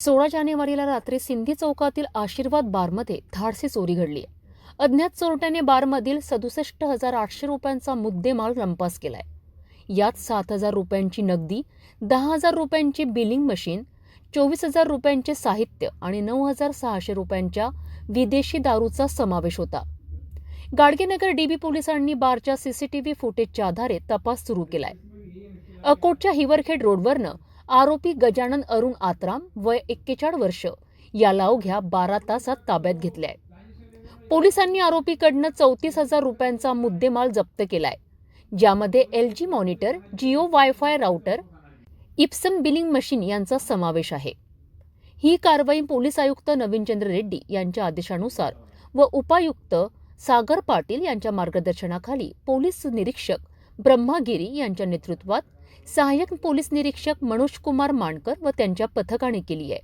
सोळा जानेवारीला रात्री सिंधी चौकातील आशीर्वाद बारमध्ये धाडसी चोरी घडली. अज्ञात चोरट्याने बारमधील सदुसष्ट हजार आठशे रुपयांचा मुद्देमाल रंपास केलाय. यात सात हजार रुपयांची नगदी दहा हजार रुपयांची बिलिंग मशीन चोवीस हजार रुपयांचे साहित्य आणि नऊ हजार सहाशे रुपयांच्या विदेशी दारूचा समावेश होता. गाडगेनगर डीबी पोलिसांनी बारच्या सीसीटीव्ही फुटेजच्या आधारे तपास सुरू केलाय. अकोटच्या हिवरखेड रोडवरनं आरोपी गजानन अरुण आत्राम वय एक्केचाळ वर्ष. याला अवघ्या बारा तासात ताब्यात घेतल्याय पोलिसांनी आरोपीकडनं चौतीस हजार रुपयांचा मुद्देमाल जप्त केलाय. ज्यामध्ये L G monitor Jio wifi router Epson billing machine यांचा समावेश आहे. ही कारवाई पोलीस आयुक्त नवीनचंद्र रेड्डी यांच्या आदेशानुसार व उपायुक्त सागर पाटील यांच्या मार्गदर्शनाखाली पोलीस निरीक्षक ब्रह्मागिरी यांच्या नेतृत्वात सहाय्यक पोलीस निरीक्षक मनोज कुमार मानकर व त्यांच्या पथकाने केली आहे.